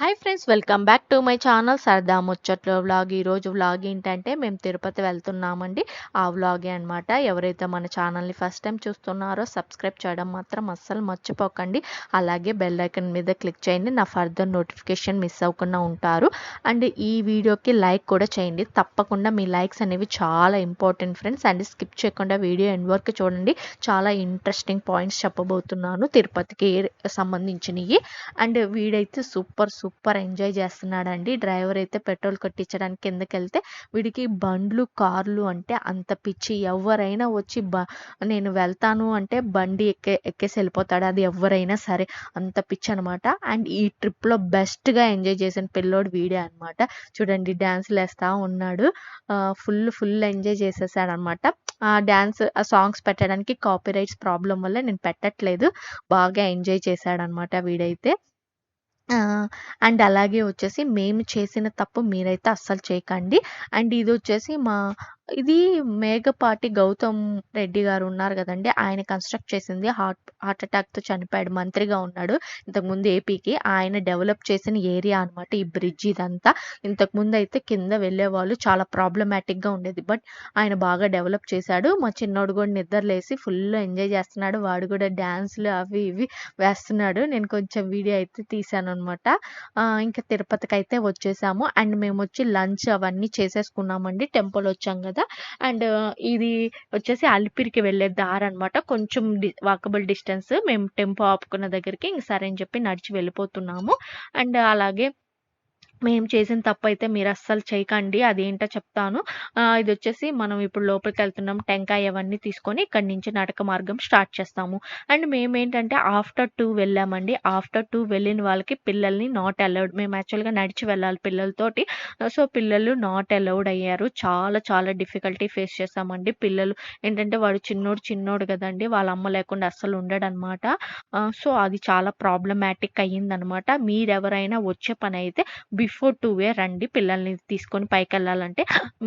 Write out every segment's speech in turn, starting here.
Hi friends welcome back to my channel సరదా ముచ్చట్లో vlog ఈరోజు వ్లాగ్ ఏంటంటే మేము తిరుపతి వెళ్తున్నామండి. ఆ వ్లాగే అనమాట ఎవరైతే మన ఛానల్ని ఫస్ట్ టైం చూస్తున్నారో సబ్స్క్రైబ్ చేయడం మాత్రం అస్సలు మర్చిపోకండి. అలాగే బెల్ ఐకన్ మీద క్లిక్ చేయండి. నా ఫర్దర్ నోటిఫికేషన్ మిస్ అవ్వకుండా ఉంటారు. అండ్ ఈ వీడియోకి లైక్ కూడా చేయండి. తప్పకుండా మీ లైక్స్ అనేవి చాలా ఇంపార్టెంట్ ఫ్రెండ్స్ అండ్ స్కిప్ చేయకుండా వీడియో ఎండ్ వరకు చూడండి. చాలా ఇంట్రెస్టింగ్ పాయింట్స్ చెప్పబోతున్నాను తిరుపతికి సంబంధించినవి. అండ్ వీడైతే సూపర్ సూపర్ సూపర్ ఎంజాయ్ చేస్తున్నాడండి. డ్రైవర్ అయితే పెట్రోల్ కొట్టించడానికి కిందకి వెళ్తే వీడికి బండ్లు కార్లు అంటే అంత పిచ్చి. ఎవరైనా వచ్చి బ నేను వెళ్తాను అంటే బండి ఎక్కే ఎక్కేసి వెళ్ళిపోతాడు. అది ఎవరైనా సరే అంత పిచ్చి అనమాట అండ్ ఈ ట్రిప్లో బెస్ట్గా ఎంజాయ్ చేసిన పిల్లోడు వీడే అనమాట చూడండి డ్యాన్స్లు వేస్తూ ఉన్నాడు. ఫుల్ ఫుల్ ఎంజాయ్ చేసేసాడు అనమాట ఆ డ్యాన్స్ ఆ సాంగ్స్ పెట్టడానికి కాపీ రైట్స్ ప్రాబ్లం వల్ల నేను పెట్టట్లేదు. బాగా ఎంజాయ్ చేశాడనమాట వీడైతే. అండ్ అలాగే వచ్చేసి మేము చేసిన తప్పు మీరైతే అస్సలు చేయకండి. అండ్ ఇది వచ్చేసి మా ఇది మేఘపాటి గౌతమ్ రెడ్డి గారు ఉన్నారు కదండి. ఆయన కన్స్ట్రక్ట్ చేసింది హార్ట్ హార్ట్ అటాక్తో చనిపోయాడు. మంత్రిగా ఉన్నాడు. ఇంతకుముందు ఏపీకి ఆయన డెవలప్ చేసిన ఏరియా అనమాట ఈ బ్రిడ్జ్ ఇదంతా. ఇంతకుముందు అయితే కింద వెళ్ళే వాళ్ళు చాలా ప్రాబ్లమాటిక్గా ఉండేది. బట్ ఆయన బాగా డెవలప్ చేశాడు. మా చిన్నోడు కూడా నిద్రలేసి ఫుల్ ఎంజాయ్ చేస్తున్నాడు. వాడు కూడా డ్యాన్స్లు అవి ఇవి వేస్తున్నాడు. నేను కొంచెం వీడియో అయితే తీశాను అనమాట ఇంకా తిరుపతికి అయితే వచ్చేసాము. అండ్ మేము వచ్చి లంచ్ అవన్నీ చేసేసుకున్నామండి. టెంపుల్ వచ్చాం కదా. అండ్ ఇది వచ్చేసి అలిపిరికి వెళ్ళే దారి అనమాట కొంచెం డి వాకబుల్ డిస్టెన్స్ మేము టెంపో ఆపుకున్న దగ్గరికి ఇంక సరే అని చెప్పి నడిచి వెళ్ళిపోతున్నాము. అండ్ అలాగే మేము చేసిన తప్పు అయితే మీరు అస్సలు చేయకండి అదేంటో చెప్తాను. ఇది వచ్చేసి మనం ఇప్పుడు లోపలికి వెళ్తున్నాం టెంకాయ అవన్నీ తీసుకొని ఇక్కడి నుంచి నడక మార్గం స్టార్ట్ చేస్తాము. అండ్ మేము ఏంటంటే ఆఫ్టర్ టూ వెళ్ళామండి. ఆఫ్టర్ టూ వెళ్ళిన వాళ్ళకి పిల్లల్ని నాట్ అలౌడ్ మేము యాక్చువల్గా నడిచి వెళ్ళాలి పిల్లలతోటి. సో పిల్లలు నాట్ అలౌడ్ అయ్యారు. చాలా చాలా డిఫికల్టీ ఫేస్ చేస్తామండి పిల్లలు ఏంటంటే వాడు చిన్నోడు చిన్నోడు కదండి. వాళ్ళ అమ్మ లేకుండా అస్సలు ఉండడనమాట. సో అది చాలా ప్రాబ్లమాటిక్ అయ్యిందనమాట. మీరెవరైనా వచ్చే పని అయితే బిఫోర్ టూ వే రండి పిల్లల్ని తీసుకొని పైకి వెళ్ళాలంటే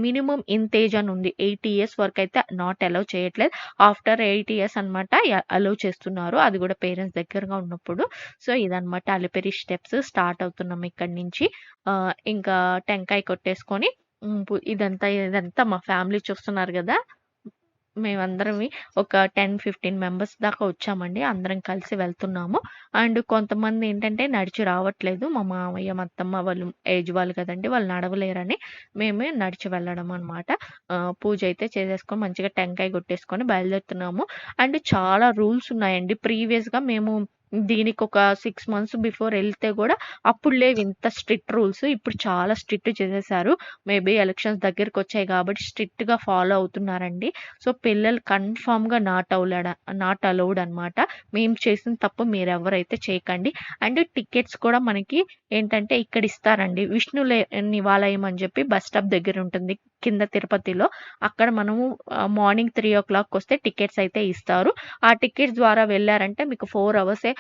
మినిమం ఇంత ఏజ్ అని ఉంది. ఎయిట్ ఇయర్స్ వరకు అయితే నాట్ అలౌ చేయట్లేదు. ఆఫ్టర్ ఎయిట్ ఇయర్స్ అనమాట అలౌ చేస్తున్నారు. అది కూడా పేరెంట్స్ దగ్గరగా ఉన్నప్పుడు. సో ఇదనమాట అలిపెరి స్టెప్స్ స్టార్ట్ అవుతున్నాం ఇక్కడ నుంచి. ఇంకా టెంకాయ కొట్టేసుకొని ఇదంతా ఇదంతా మా ఫ్యామిలీ చూస్తున్నారు కదా? మేమందరం ఒక టెన్ ఫిఫ్టీన్ మెంబర్స్ దాకా వచ్చామండి. అందరం కలిసి వెళ్తున్నాము. అండ్ కొంతమంది ఏంటంటే నడిచి రావట్లేదు. మా మామయ్య మా అత్తమ్మ వాళ్ళు ఏజ్ వాళ్ళు కదండి వాళ్ళు నడవలేరని మేమే నడిచి వెళ్ళడం అనమాట పూజ అయితే చేసేసుకొని మంచిగా టెంకాయ కొట్టేసుకొని బయలుదేరుతున్నాము. అండ్ చాలా రూల్స్ ఉన్నాయండి. ప్రీవియస్గా మేము దీనికి ఒక సిక్స్ మంత్స్ బిఫోర్ వెళ్తే కూడా అప్పుడు లేవు ఇంత స్ట్రిక్ట్ రూల్స్ ఇప్పుడు చాలా స్ట్రిక్ట్ చేసేసారు. మేబీ ఎలక్షన్స్ దగ్గరికి వచ్చాయి కాబట్టి స్ట్రిక్ట్గా ఫాలో అవుతున్నారండి. సో పిల్లలు కన్ఫామ్గా నాట్ అవులడ నాట్ అలౌడ్ అనమాట మేము చేసిన తప్పు మీరు ఎవరైతే చేయకండి. అండ్ టికెట్స్ కూడా మనకి ఏంటంటే ఇక్కడ ఇస్తారండి. విష్ణు నివాలయం అని చెప్పి బస్ స్టాప్ దగ్గర ఉంటుంది. కింద తిరుపతిలో. అక్కడ మనము మార్నింగ్ త్రీ ఓ క్లాక్ వస్తే టికెట్స్ అయితే ఇస్తారు. ఆ టికెట్స్ ద్వారా వెళ్ళారంటే మీకు ఫోర్ అవర్సే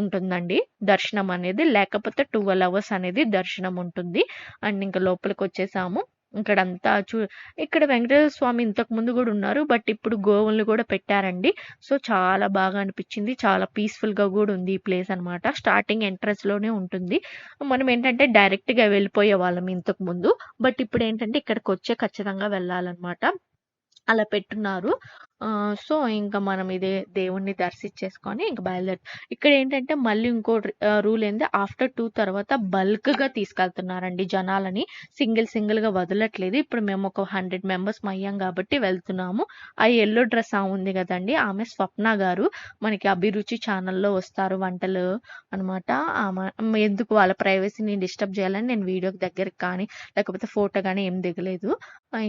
ఉంటుందండి దర్శనం అనేది. లేకపోతే ట్వెల్వ్ అవర్స్ అనేది దర్శనం ఉంటుంది. అండ్ ఇంకా లోపలికి వచ్చేసాము. ఇక్కడంతా చూ ఇక్కడ వెంకటేశ్వర స్వామి ఇంతకు ముందు కూడా ఉన్నారు బట్ ఇప్పుడు గోవులు కూడా పెట్టారండి. సో చాలా బాగా అనిపించింది. చాలా పీస్ఫుల్గా కూడా ఉంది ఈ ప్లేస్ అనమాట స్టార్టింగ్ ఎంట్రన్స్లోనే ఉంటుంది. మనం ఏంటంటే డైరెక్ట్గా వెళ్ళిపోయే వాళ్ళం ఇంతకు ముందు. బట్ ఇప్పుడు ఏంటంటే ఇక్కడికి వచ్చే ఖచ్చితంగా వెళ్ళాలన్నమాట. అలా పెట్టున్నారు. సో ఇంకా మనం ఇదే దేవుణ్ణి దర్శించేసుకొని ఇంకా బయలుదేరి. ఇక్కడ ఏంటంటే మళ్ళీ ఇంకో రూల్ ఏంది? ఆఫ్టర్ టూ తర్వాత బల్క్గా తీసుకెళ్తున్నారండి జనాలని. సింగిల్ సింగిల్గా వదలట్లేదు. ఇప్పుడు మేము ఒక హండ్రెడ్ మెంబర్స్ అయ్యాం కాబట్టి వెళ్తున్నాము. ఆ ఎల్లో డ్రెస్ ఆ ఉంది కదండి. ఆమె స్వప్న గారు మనకి అభిరుచి ఛానల్లో వస్తారు వంటలు అనమాట ఎందుకు వాళ్ళ ప్రైవసీని డిస్టర్బ్ చేయాలని నేను వీడియోకి దగ్గరికి కానీ లేకపోతే ఫోటో కానీ ఏం దిగలేదు.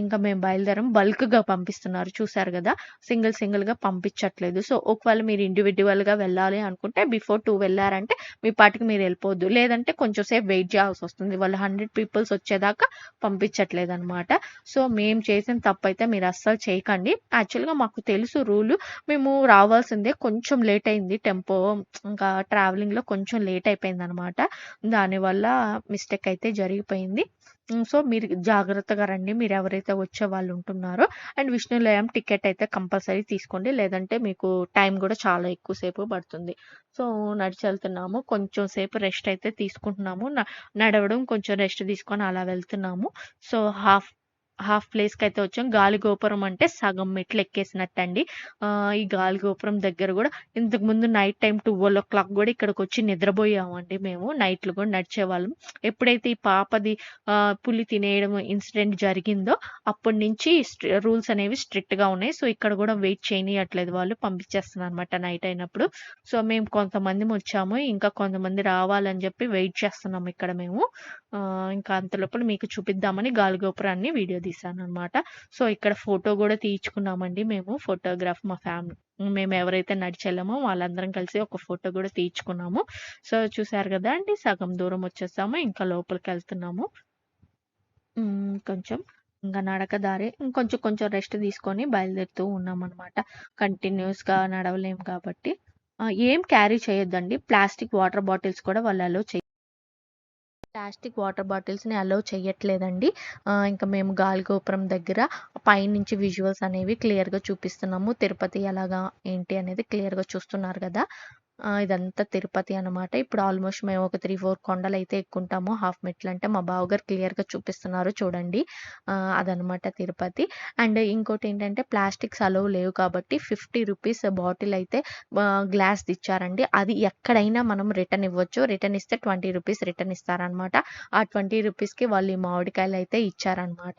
ఇంకా మేము బయలుదేరం. బల్క్గా పంపిస్తున్నారు. చూసారు కదా? సింగిల్ సింగిల్గా పంపించట్లేదు. సో ఒకవేళ మీరు ఇండివిజువల్గా వెళ్ళాలి అనుకుంటే బిఫోర్ టూ వెళ్ళారంటే మీ పాటికి మీరు వెళ్ళిపోద్దు లేదంటే కొంచెం సేపు వెయిట్ చేయాల్సి వస్తుంది. వాళ్ళు హండ్రెడ్ పీపుల్స్ వచ్చేదాకా పంపించట్లేదు అనమాట సో మేము చేసిన తప్పు అయితే మీరు అస్సలు చేయకండి. యాక్చువల్గా మాకు తెలుసు రూలు. మేము రావాల్సిందే కొంచెం లేట్ అయింది. టెంపో ఇంకా ట్రావెలింగ్లో కొంచెం లేట్ అయిపోయింది అనమాట దానివల్ల మిస్టేక్ అయితే జరిగిపోయింది. సో, మీరు జాగ్రత్తగా రండి. మీరు ఎవరైతే వచ్చే వాళ్ళు ఉంటున్నారో. అండ్ విష్ణులయం టికెట్ అయితే కంపల్సరీ తీసుకోండి. లేదంటే మీకు టైం కూడా చాలా ఎక్కువసేపు పడుతుంది. సో, నడిచెళ్తున్నాము. కొంచెం సేపు రెస్ట్ అయితే తీసుకుంటున్నాము. నడవడం కొంచెం రెస్ట్ తీసుకొని అలా వెళ్తున్నాము. సో, హాఫ్ హాఫ్ ప్లేస్‌కైతే వచ్చాం. గాలి గోపురం అంటే సగం మెట్లు ఎక్కేసినట్టండి. అండి ఈ గాలి గోపురం దగ్గర ఇంతకు ముందు night time twelve o'clock కూడా ఇక్కడికి వచ్చి నిద్రపోయామండి మేము. నైట్‌లు కూడా నడిచేవాళ్ళం. ఎప్పుడైతే ఈ పాపది పులి తినేయడం ఇన్సిడెంట్ జరిగిందో అప్పటి నుంచి స్ట్రి రూల్స్ అనేవి స్ట్రిక్ట్‌గా ఉన్నాయి. సో, ఇక్కడ కూడా వెయిట్ చేయనియట్లేదు వాళ్ళు. పంపించేస్తున్నారనమాట నైట్ అయినప్పుడు. సో, మేము కొంతమంది వచ్చాము. ఇంకా కొంతమంది రావాలని చెప్పి వెయిట్ చేస్తున్నాం ఇక్కడ మేము. ఇంకా ఇంకా అంతలోపల మీకు చూపిద్దామని గాలి గోపురాన్ని వీడియో తీశాననమాట. సో, ఇక్కడ ఫోటో కూడా తీయించుకున్నామండి మేము. ఫోటోగ్రాఫ్ మా ఫ్యామిలీ మేము ఎవరైతే నడిచెళ్ళామో వాళ్ళందరం కలిసి ఒక ఫోటో కూడా తీయించుకున్నాము. సో, చూసారు కదా అండి సగం దూరం వచ్చేసాము. ఇంకా లోపలికి వెళ్తున్నాము కొంచెం ఇంకా నడక దారి ఇంకొంచెం కొంచెం రెస్ట్ తీసుకొని బయలుదేరుతూ ఉన్నామనమాట. కంటిన్యూస్గా నడవలేము కాబట్టి. ఏం క్యారీ చేయొద్దండి. ప్లాస్టిక్ వాటర్ బాటిల్స్ కూడా వాళ్ళు అలో ప్లాస్టిక్ వాటర్ బాటిల్స్‌ని అలో చేయట్లేదండి ఇంకా మేము గాలిగోపురం దగ్గర పైనుంచి విజువల్స్ అనేవి క్లియర్‌గా చూపిస్తున్నాము. తిరుపతి ఎలాగా ఏంటి అనేది క్లియర్‌గా చూస్తున్నారు కదా ఇదంతా తిరుపతి అనమాట. ఇప్పుడు ఆల్మోస్ట్ మేము ఒక 3, 4 కొండలైతే ఎక్కుంటాము. హాఫ్ మెట్లంటే మా బావగారు క్లియర్‌గా చూపిస్తున్నారు చూడండి. అదనమాట తిరుపతి. అండ్ ఇంకోటి ఏంటంటే ప్లాస్టిక్స్ అలవ్ లేవు కాబట్టి 50 రూపీస్ బాటిల్ అయితే గ్లాస్ ఇచ్చారండి. అది ఎక్కడైనా మనం రిటర్న్ ఇవ్వచ్చు. రిటర్న్ ఇస్తే 20 రూపీస్ రిటర్న్ ఇస్తారనమాట. ఆ 20 రూపీస్‌కి వాళ్ళు ఈ అయితే ఇచ్చారనమాట.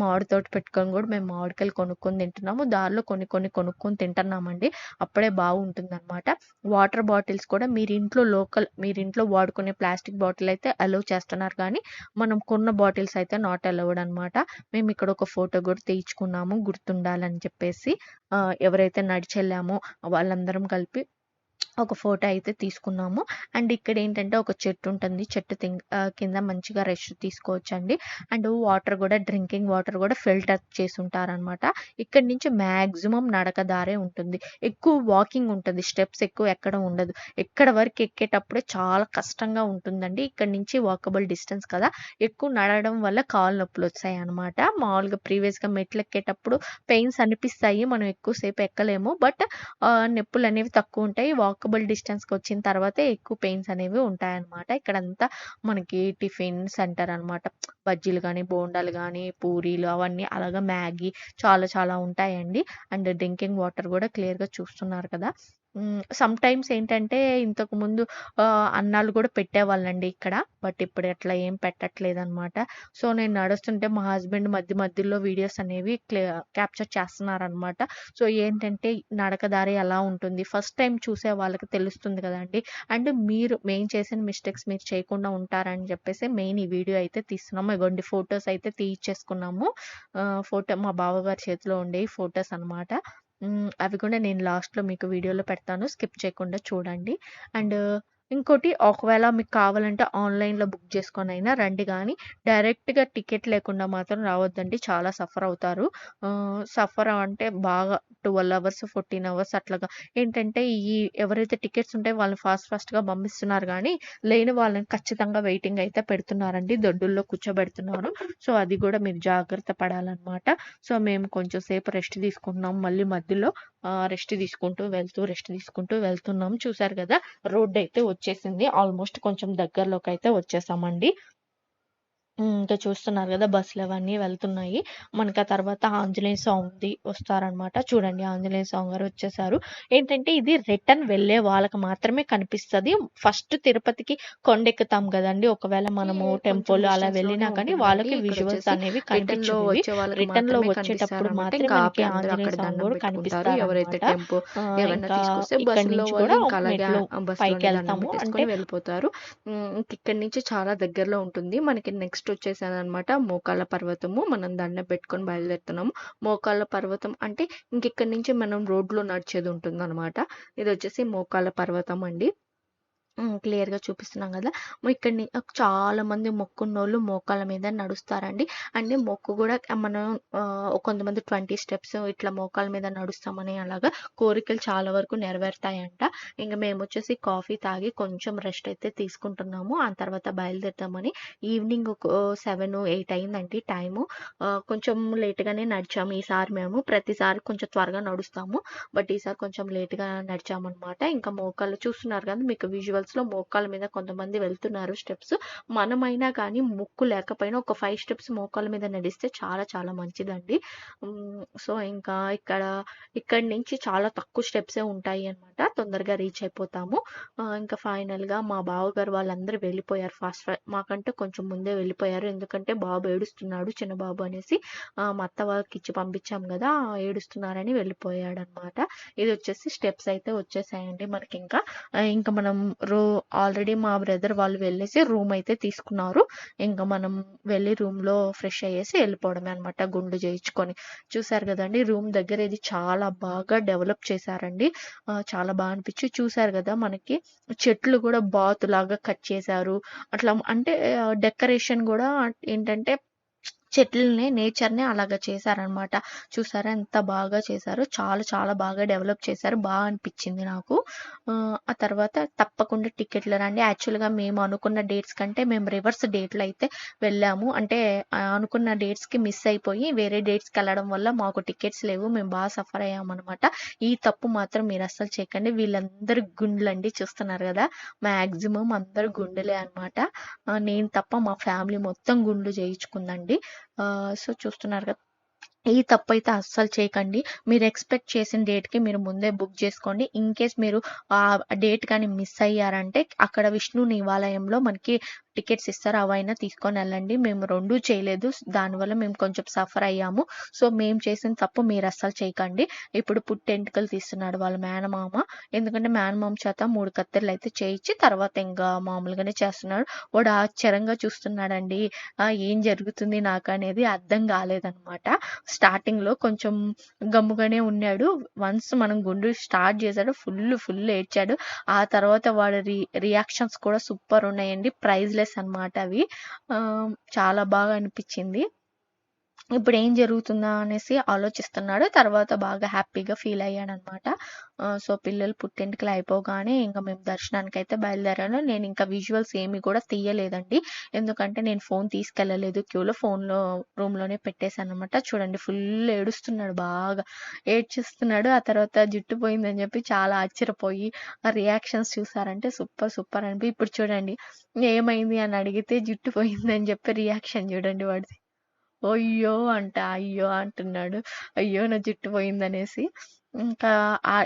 మామిడి తోట పెట్టుకొని కూడా మేము మామిడికాయలు కొనుక్కొని తింటున్నాము. దారిలో కొన్ని కొన్ని కొనుక్కొని తింటున్నామండి. అప్పుడే బాగుంటుందనమాట. వాటర్ బాటిల్స్ కూడా మీరు ఇంట్లో లోకల్ మీరింట్లో వాడుకునే ప్లాస్టిక్ బాటిల్ అయితే అలో చేస్తున్నారు కానీ మనం కొన్న బాటిల్స్ అయితే నాట్ అలౌడ్ అనమాట. మేము ఇక్కడ ఒక ఫోటో కూడా తీయించుకున్నాము గుర్తుండాలని చెప్పేసి. ఎవరైతే నడిచెళ్ళామో వాళ్ళందరం కలిపి ఒక ఫోటో అయితే తీసుకున్నాము. అండ్ ఇక్కడ ఏంటంటే ఒక చెట్టు ఉంటుంది. చెట్టు తిం కింద మంచిగా రెస్ట్ తీసుకోవచ్చండి. అండ్ వాటర్ కూడా డ్రింకింగ్ వాటర్ కూడా ఫిల్టర్ చేసుంటారనమాట. ఇక్కడ నుంచి మాక్సిమం నడక దారే ఉంటుంది. ఎక్కువ వాకింగ్ ఉంటుంది స్టెప్స్ ఎక్కువ ఎక్కడ ఉండదు. ఎక్కడ వరకు ఎక్కేటప్పుడే చాలా కష్టంగా ఉంటుందండి. ఇక్కడ నుంచి వాకబుల్ డిస్టెన్స్ కదా! ఎక్కువ నడవడం వల్ల కాళ్ళు అనమాట మామూలుగా ప్రీవియస్‌గా మెట్లెక్కేటప్పుడు పెయిన్స్ అనిపిస్తాయి. మనం ఎక్కువ సేపు ఎక్కలేము. బట్ నొప్పులు అనేవి తక్కువ ఉంటాయి తక్కువుంటాయి. వాకబుల్ డిస్టెన్స్‌కొచ్చిన తర్వాతే ఎక్కువ పెయిన్స్ అనేవి ఉంటాయన్నమాట ఇక్కడంతా మనకి టిఫిన్ సెంటర్ అనమాట. బజ్జీలు కానీ బోండాలు కానీ పూరీలు అవన్నీ అలాగా మ్యాగీ చాలా చాలా ఉంటాయండి. అండ్ డ్రింకింగ్ వాటర్ కూడా క్లియర్‌గా చూస్తున్నారు కదా! సమ్ సమ్‌టైమ్స్ ఏంటంటే ఇంతకుముందు ఆహ్, అన్నాలు గూడా పెట్టేవాళ్ళండి ఇక్కడ. బట్ ఇప్పుడు అట్లా ఏం పెట్టట్లేదనమాట. సో, నేను నడుస్తుంటే మా హస్బెండ్ మధ్య మధ్యలో వీడియోస్ అనేవి క్లి క్యాప్చర్ చేస్తున్నారనమాట. సో, ఏంటంటే నడక దారి ఎలా ఉంటుంది. ఫస్ట్ టైమ్ చూసే వాళ్ళకి తెలుస్తుంది గదండీ! అండ్ మీరు మేము చేసిన మిస్టేక్స్ మీరు చేయకుండా ఉంటారని జెప్పేసి మెయిన్ ఈ వీడియో అయితే తీస్తున్నాము. ఇగోండి ఫోటోస్ అయితే తీయిచ్చేసుకున్నాము. ఆహ్, ఫోటో మా బావగారి చేతిలో ఉండేయి ఫోటోస్ అనమాట. అవి కూడా నేను లాస్ట్‌లో మీకు వీడియోలో పెడతాను. స్కిప్ చేయకుండా చూడండి. అండ్ ఇంకోటి ఒకవేళ మీకు కావాలంటే ఆన్‌లైన్‌లో బుక్ చేసుకొనైనా రండి కానీ డైరెక్ట్‌గా టికెట్ లేకుండా మాత్రం రావద్దండి. చాలా సఫర్ అవుతారు. సఫర్ అంటే బాగా 12 అవర్స్, 14 అవర్స్ అట్లాగా ఏంటంటే ఈ ఎవరైతే టికెట్స్ ఉంటాయో వాళ్ళని ఫాస్ట్ ఫాస్ట్‌గా పంపిస్తున్నారు కానీ లేని వాళ్ళని ఖచ్చితంగా వెయిటింగ్ అయితే పెడుతున్నారండి. దొడ్డుల్లో కూర్చోబెడుతున్నారు. సో, అది కూడా మీరు జాగ్రత్త పడాలన్నమాట సో, మేము కొంచెం సేపు రెస్ట్ తీసుకుంటున్నాం. మళ్ళీ మధ్యలో రెస్ట్ తీసుకుంటూ వెళ్తూ, రెస్ట్ తీసుకుంటూ వెళ్తున్నాం. చూసారు కదా రోడ్ అయితే వచ్చేసింది. ఆల్మోస్ట్ కొంచెం దగ్గరలోకి అయితే వచ్చేసామండి. ఇంకా చూస్తున్నారు గదా! బస్సులవన్నీ వెళ్తున్నాయి. మనకి ఆ తర్వాత ఆంజనేయ స్వామిది వస్తారనమాట. చూడండి ఆంజనేయ స్వామి గారు వచ్చేసారు. ఏంటంటే ఇది రిటర్న్ వెళ్ళే వాళ్ళకి మాత్రమే కనిపిస్తది. ఫస్ట్ తిరుపతికి కొండెక్కుతాం గదండీ! ఒకవేళ మనము టెంపుల్ అలా వెళ్ళినా కానీ. వాళ్ళకి విజువల్స్ అనేవి రిటర్న్‌లో మాత్రమే వచ్చేటప్పుడు. మాత్రమే మనకి ఆంజనేయ అక్కడ స్వామి. ఎవరైతే. టెంపో బస్సులో కూడా బస్సులోనే దండం పైకెళ్తాము. అంటే వెళ్ళిపోతారు. ఇక్కడి నుంచి చాలా దగ్గరలో ఉంటుంది. మనకి నెక్స్ట్ వచ్చేసాదనమాట మోకాళ్ళ పర్వతము. మనం దండ పెట్టుకొని బయలుదేరుతున్నాము. మోకాళ్ళ పర్వతం అంటే ఇంకెక్కడి నుంచి మనం రోడ్‌లో నడిచేది ఉంటుందన్నమాట ఇది వచ్చేసి మోకాళ్ళ పర్వతం అండి. క్లియర్‌గా చూపిస్తున్నాం కదా ఇక్కడ ని చాలా మంది మొక్కున్నోళ్ళు మోకాళ్ళ మీద నడుస్తారండి. అంటే మొక్కు కూడా మనం కొంతమంది 20 స్టెప్స్ ఇట్లా మోకాళ్ళ మీద నడుస్తామని అలాగా కోరికలు చాలా వరకు నెరవేరుతాయంట. మేము వచ్చేసి కాఫీ తాగి కొంచెం రెస్ట్ అయితే తీసుకుంటున్నాము. ఆ తర్వాత బయలుదేరుదామని ఈవినింగ్ ఒక 7, 8 అయిందండి టైము. కొంచెం లేట్‌గానే నడిచాము ఈసారి మేము. ప్రతిసారి కొంచెం త్వరగా నడుస్తాము. బట్ ఈసారి కొంచెం లేట్‌గా నడిచామన్నమాట ఇంకా మోకాళ్ళు చూస్తున్నారు కదా! మీకు విజువల్స్ లో మోకాళ్ళ మీద కొంతమంది వెళ్తున్నారు స్టెప్స్. మనమైనా కానీ ముక్కు లేకపోయినా ఒక ఫైవ్ స్టెప్స్ మోకాళ్ళ మీద నడిస్తే చాలా చాలా మంచిదండి. సో, ఇంకా ఇక్కడ ఇక్కడ నుంచి చాలా తక్కువ స్టెప్సే ఉంటాయి అనమాట. తొందరగా రీచ్ అయిపోతాము. ఇంకా ఇంకా ఫైనల్‌గా మా బావగారు వాళ్ళందరూ వెళ్ళిపోయారు ఫాస్ట్ మాకంటే కొంచెం ముందే వెళ్ళిపోయారు. ఎందుకంటే బాబు ఏడుస్తున్నాడు చిన్న బాబు అనేసి మా అత్త వాళ్ళకిచ్చి పంపించాం కదా ఏడుస్తున్నారని వెళ్ళిపోయాడు అనమాట ఇది వచ్చేసి స్టెప్స్ అయితే వచ్చేసాయండి మనకి ఇంకా ఇంకా మనం రో ఆల్రెడీ మా బ్రదర్ వాళ్ళు వెళ్ళేసి రూమ్ అయితే తీసుకున్నారు. ఇంకా మనం వెళ్ళి రూమ్‌లో ఫ్రెష్ అయ్యేసి వెళ్ళిపోవడమే అనమాట గుండు చేయించుకొని. చూసారు కదండి రూమ్ దగ్గర ఇది చాలా బాగా డెవలప్ చేశారండి. చాలా బాగా అనిపించి చూసారు కదా మనకి చెట్లు కూడా బాతులాగా కట్ చేశారు. అట్లా అంటే డెకరేషన్ కూడా ఏంటంటే చెట్లని, నేచర్‌ని అలాగా చేశారనమాట. చూసారా ఎంత బాగా చేశారు చాలా చాలా బాగా డెవలప్ చేశారు. బాగా అనిపించింది నాకు. ఆ తర్వాత తప్పకుండా టికెట్లు రండి. యాక్చువల్‌గా మేము అనుకున్న డేట్స్ కంటే మేము రివర్స్ డేట్‌లో అయితే వెళ్ళాము. అంటే అనుకున్న డేట్స్‌కి మిస్ అయిపోయి వేరే డేట్స్కి వెళ్ళడం వల్ల మాకు టికెట్స్ లేవు. మేము బాగా సఫర్ అయ్యామన్నమాట ఈ తప్పు మాత్రం మీరు అస్సలు చేయకండి. వీళ్ళందరూ గుండ్లండి చూస్తున్నారు కదా మాక్సిమం అందరూ గుండెలే అనమాట. నేను తప్ప మా ఫ్యామిలీ మొత్తం గుండ్లు చేయించుకుందండి. సో, చూస్తున్నారు కదా ఈ తప్పు అయితే అస్సలు చేయకండి. మీరు ఎక్స్‌పెక్ట్ చేసిన డేట్‌కి మీరు ముందే బుక్ చేసుకోండి ఇన్ కేస్ మీరు ఆ డేట్ కానీ మిస్ అయ్యారంటే అక్కడ విష్ణు నివాలయంలో మనకి టికెట్స్ ఇస్తారు. అవైనా తీసుకొని వెళ్ళండి మేము రెండూ చేయలేదు. దానివల్ల మేము కొంచెం సఫర్ అయ్యాము. సో, మేము చేసిన తప్పు మీరు అస్సలు చేయకండి. ఇప్పుడు పుట్టెంటుకలు తీస్తున్నాడు వాళ్ళ మేనమామ. ఎందుకంటే మేనమామ చేత మూడు కత్తెరలు అయితే చేయించి తర్వాత ఇంకా మామూలుగానే చేస్తున్నాడు. వాడు ఆశ్చర్యంగా చూస్తున్నాడండి. ఏం జరుగుతుంది నాకనేది అర్థం కాలేదనమాట. స్టార్టింగ్‌లో కొంచెం గమ్ముగానే ఉన్నాడు. వన్స్ మనం గుండు స్టార్ట్ చేశాడు ఫుల్ ఫుల్ ఏడ్చాడు. ఆ తర్వాత వాడి రి రియాక్షన్స్ కూడా సూపర్ ఉన్నాయండి. ప్రైజ్‌లెస్ అనమాట అవి. చాలా బాగా అనిపించింది ఇప్పుడేం జరుగుతుందా అనేసి ఆలోచిస్తున్నాడు. తర్వాత బాగా హ్యాపీగా ఫీల్ అయ్యాడనమాట. సో, పిల్లలు పుట్టింటికి అయిపోగానే ఇంకా మేము దర్శనానికి అయితే బయలుదేరాను. నేను ఇంకా విజువల్స్ ఏమి కూడా తీయలేదండి. ఎందుకంటే నేను ఫోన్ తీసుకెళ్ళలేదు క్యూలో. ఫోన్‌లో రూమ్‌లోనే పెట్టేసాననమాట. చూడండి ఫుల్ ఏడుస్తున్నాడు బాగా. ఏడ్చిస్తున్నాడు ఆ తర్వాత జుట్టు పోయిందని చెప్పి చాలా ఆశ్చర్యపోయి ఆ రియాక్షన్స్ చూసారంటే సూపర్ సూపర్ అనిపి ఇప్పుడు చూడండి ఏమైంది అని అడిగితే జుట్టు పోయిందని చెప్పి రియాక్షన్ చూడండి వాడిది. అయ్యో! అంట అయ్యో! అంటున్నాడు. అయ్యో! నా జుట్టు పోయిందనేసి. ఇంకా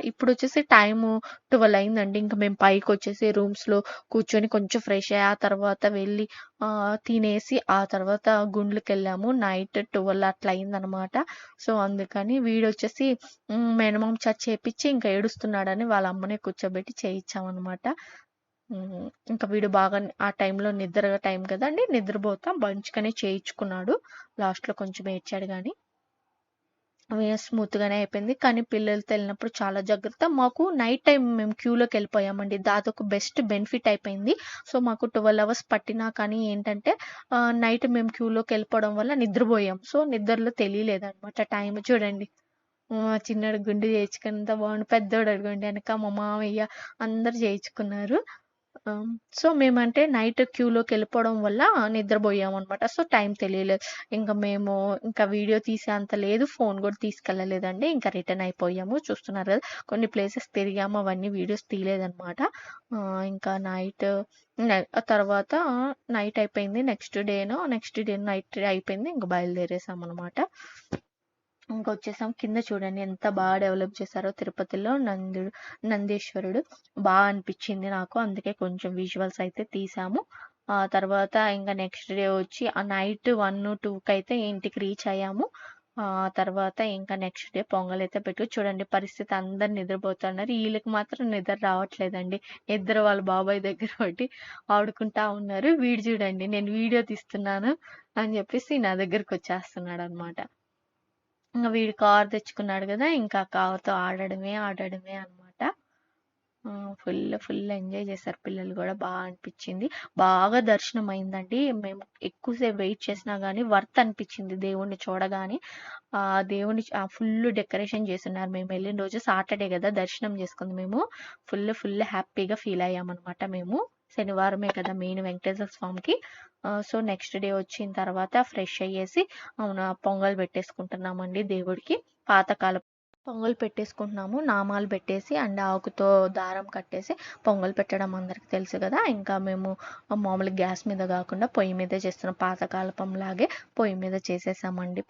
ఇప్పుడు వచ్చేసి టైము 12 అయిందండి. ఇంకా మేము పైకి వచ్చేసి రూమ్స్‌లో కూర్చొని కొంచెం ఫ్రెష్ అయ్యి, ఆ తర్వాత వెళ్ళి తినేసి ఆ తర్వాత గుండ్లకెళ్ళాము. నైట్ 12 అట్లా అయిందనమాట. సో, అందుకని వీడొచ్చేసి వచ్చేసి మినిమం చేత ఇంకా ఏడుస్తున్నాడని వాళ్ళ అమ్మనే కూర్చోబెట్టి చేయించామన్నమాట ఇంకా వీడు బాగా ఆ టైంలో నిద్ర టైం కదండి నిద్రపోతా మంచిగానే చేయించుకున్నాడు. లాస్ట్‌లో కొంచెం ఏడ్చాడు కానీ స్మూత్‌గానే అయిపోయింది. కానీ పిల్లలతో వెళ్ళినప్పుడు చాలా జాగ్రత్త. మాకు నైట్ టైం మేము క్యూలోకి వెళ్ళిపోయామండి దాదాపు బెస్ట్ బెనిఫిట్ అయిపోయింది. సో, మాకు 12 అవర్స్ పట్టినా కానీ ఏంటంటే నైట్ మేము క్యూలోకి వెళ్ళిపోవడం వల్ల నిద్రపోయాం. సో, నిద్రలో తెలియలేదనమాట టైం. చూడండి చిన్నడు చిన్నోడు గుండు చేయించుకొని బాగుండు. పెద్దోడు అడుగుండి వెనక మా మామయ్య అందరూ చేయించుకున్నారు. సో, మేమంటే నైట్ క్యూలోకి వెళ్ళిపోవడం వల్ల నిద్రపోయామనమాట. సో, టైం తెలియలేదు. ఇంకా మేము ఇంకా వీడియో తీసే అంత లేదు. ఫోన్ కూడా తీసుకెళ్ళలేదండి. ఇంకా రిటర్న్ అయిపోయాము. చూస్తున్నారు కదా! కొన్ని ప్లేసెస్ తిరిగాము. అవన్నీ వీడియోస్ తీయలేదనమాట. ఇంకా నైట్ తర్వాత నైట్ అయిపోయింది. నెక్స్ట్ డేనో నెక్స్ట్ డే నైట్ అయిపోయింది. ఇంకా బయలుదేరేసాము అనమాట ఇంకా వచ్చేసాం కింద చూడండి ఎంత బాగా డెవలప్ చేశారో తిరుపతిలో నందుడు నందీశ్వరుడు. బాగా అనిపించింది నాకు. అందుకే కొంచెం విజువల్స్ అయితే తీసాము. ఆ తర్వాత ఇంకా నెక్స్ట్ డే వచ్చి ఆ నైట్ 1, 2కైతే ఇంటికి రీచ్ అయ్యాము. ఆ తర్వాత ఇంకా నెక్స్ట్ డే పొంగలైతే పెట్టు చూడండి పరిస్థితి అందరు నిద్రపోతున్నారు. వీళ్ళకి మాత్రం నిద్ర రావట్లేదండి. ఇద్దరు వాళ్ళ బాబాయ్ దగ్గర ఒకటి ఆడుకుంటా ఉన్నారు. వీడు చూడండి నేను వీడియో తీస్తున్నాను అని చెప్పేసి నా దగ్గరికి వచ్చేస్తున్నాడు అనమాట ఇంకా వీడు కార్ తెచ్చుకున్నాడు కదా ఇంకా కారుతో ఆడడమే, ఆడడమే అనమాట. ఫుల్ ఫుల్ ఎంజాయ్ చేశారు పిల్లలు కూడా బాగా అనిపించింది. బాగా దర్శనం అయిందండి. మేము ఎక్కువసేపు వెయిట్ చేసినా కానీ వర్త్ అనిపించింది దేవుణ్ణి చూడగానే. ఆ దేవుని ఫుల్ డెకరేషన్ చేస్తున్నారు. మేము వెళ్ళిన రోజు సాటర్డే కదా దర్శనం చేసుకుంది మేము. ఫుల్ ఫుల్ హ్యాపీగా ఫీల్ అయ్యామన్నమాట మేము. శనివారమే కదా మెయిన్ వెంకటేశ్వర స్వామికి. సో నెక్స్ట్ డే వచ్చిన తర్వాత ఫ్రెష్ అయ్యేసి పొంగల్ పెట్టేసుకుంటున్నామండి దేవుడికి. పాతకాల పొంగల్ పెట్టేసుకుంటున్నాము. నామాలు పెట్టేసి అండ్ ఆకుతో దారం కట్టేసి పొంగల్ పెట్టడం అందరికి తెలుసు కదా. ఇంకా మేము మామూలు గ్యాస్ మీద కాకుండా పొయ్యి మీదే చేస్తున్నాం పాతకాలపంలాగే పొయ్యి మీద చేసేసామండి.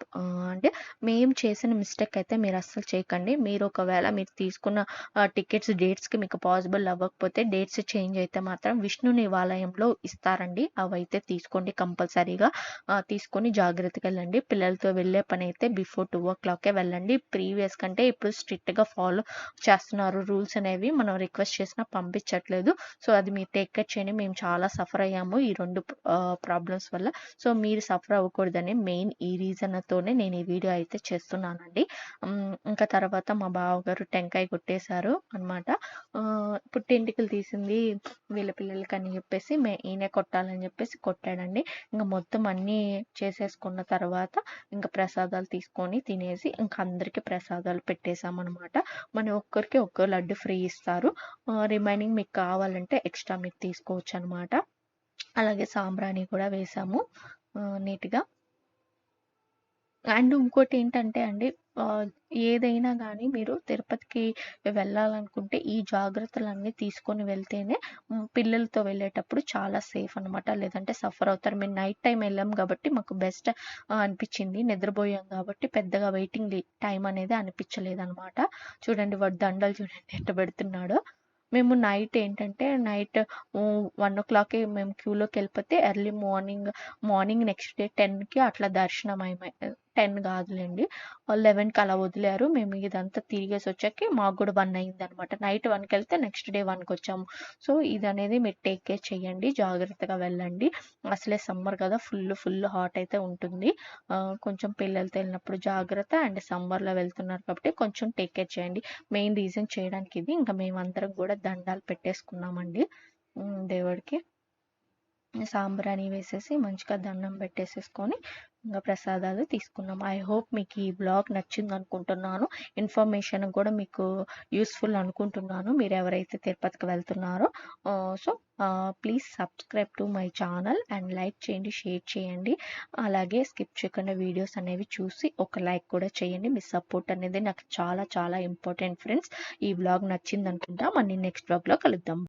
అంటే మేము చేసిన మిస్టేక్ అయితే మీరు అస్సలు చేయకండి. మీరు ఒకవేళ మీరు తీసుకున్న టికెట్స్ డేట్స్కి మీకు పాసిబుల్ అవ్వకపోతే డేట్స్ చేంజ్ అయితే మాత్రం విష్ణు నివాలయంలో ఇస్తారండి. అవి అయితే తీసుకోండి కంపల్సరీగా. తీసుకొని జాగ్రత్తగా వెళ్ళండి. పిల్లలతో వెళ్ళే పని అయితే బిఫోర్ టూ ఓ క్లాకే వెళ్ళండి. ప్రీవియస్ కంటే ఇప్పుడు స్ట్రిక్ట్గా ఫాలో చేస్తున్నారు. రూల్స్ అనేవి మనం రిక్వెస్ట్ చేసినా పంపించట్లేదు. సో అది మీరు టేక్ కేర్ చేయండి. మేము చాలా సఫర్ అయ్యాము ఈ రెండు ప్రాబ్లమ్స్ వల్ల. సో మీరు సఫర్ అవ్వకూడదని మెయిన్ ఈ రీజన్తోనే నేను ఈ వీడియో అయితే చేస్తున్నానండి. ఇంకా తర్వాత మా బావగారు టెంకాయ కొట్టేశారు అనమాట పుట్టింటికలు తీసింది వీళ్ళ పిల్లలకి అని చెప్పేసి మే ఈయనే కొట్టాలని చెప్పేసి కొట్టాడండి. ఇంకా మొత్తం అన్నీ చేసేసుకున్న తర్వాత ఇంకా ప్రసాదాలు తీసుకొని తినేసి ఇంకా అందరికీ ప్రసాదాలు పెట్టేశామన్నమాట. మన ఒక్కరికి ఒక్క లడ్డు ఫ్రీ ఇస్తారు. రిమైనింగ్ మీకు కావాలంటే ఎక్స్ట్రా మీరు తీసుకోవచ్చు అనమాట అలాగే సాంబ్రాణి కూడా వేసాము. నీట్గా అండ్ ఇంకోటి ఏంటంటే అండి ఏదైనా కానీ మీరు తిరుపతికి వెళ్ళాలనుకుంటే ఈ జాగ్రత్తలన్నీ తీసుకొని వెళ్తేనే పిల్లలతో వెళ్ళేటప్పుడు చాలా సేఫ్ అనమాట లేదంటే సఫర్ అవుతారు. మేము నైట్ టైం వెళ్ళాం కాబట్టి మాకు బెస్ట్ అనిపించింది. నిద్రపోయాం కాబట్టి పెద్దగా వెయిటింగ్ టైం అనేది అనిపించలేదు అనమాట చూడండి వాడు దండలు చూడండి ఎట్ట పెడుతున్నాడో. మేము నైట్ ఏంటంటే నైట్ వన్ ఓ క్లాక్కి మేము క్యూలోకి వెళ్ళిపోతే early morning morning next day టెన్కి అట్లా దర్శనం అయి టెన్ కాదులేండి. లెవెన్కి అలా వదిలేరు. మేము ఇదంతా తిరిగేసి వచ్చాక మాకు కూడా వన్ అయింది అనమాట నైట్ వన్కి వెళ్తే నెక్స్ట్ డే వన్కి వచ్చాము. సో ఇది అనేది మీరు టేక్ కేర్ చేయండి జాగ్రత్తగా వెళ్ళండి. అసలే సమ్మర్ కదా. ఫుల్ ఫుల్ హాట్ అయితే ఉంటుంది. కొంచెం పిల్లలతో వెళ్ళినప్పుడు జాగ్రత్త. అండ్ సమ్మర్లో వెళ్తున్నారు కాబట్టి కొంచెం టేక్ కేర్ చేయండి. మెయిన్ రీజన్ చేయడానికి ఇది. ఇంకా మేమందరం కూడా దండాలు పెట్టేసుకున్నామండి. దేవుడికి. సాంబ్రాణి వేసేసి మంచిగా దండం పెట్టేసేసుకొని ఇంకా ప్రసాదాలు తీసుకున్నాం. ఐ హోప్ మీకు ఈ బ్లాగ్ నచ్చింది అనుకుంటున్నాను ఇన్ఫర్మేషన్ కూడా మీకు యూస్ఫుల్ అనుకుంటున్నాను. మీరు ఎవరైతే తిరుపతికి వెళ్తున్నారో so please subscribe to my channel and like చేయండి షేర్ చేయండి. అలాగే స్కిప్ చేయకుండా వీడియోస్ అనేవి చూసి ఒక లైక్ కూడా చేయండి. మీ సపోర్ట్ అనేది నాకు చాలా చాలా ఇంపార్టెంట్ ఫ్రెండ్స్ ఈ బ్లాగ్ నచ్చింది అనుకుంటా మళ్ళీ నెక్స్ట్ బ్లాగ్లో కలుద్దాం.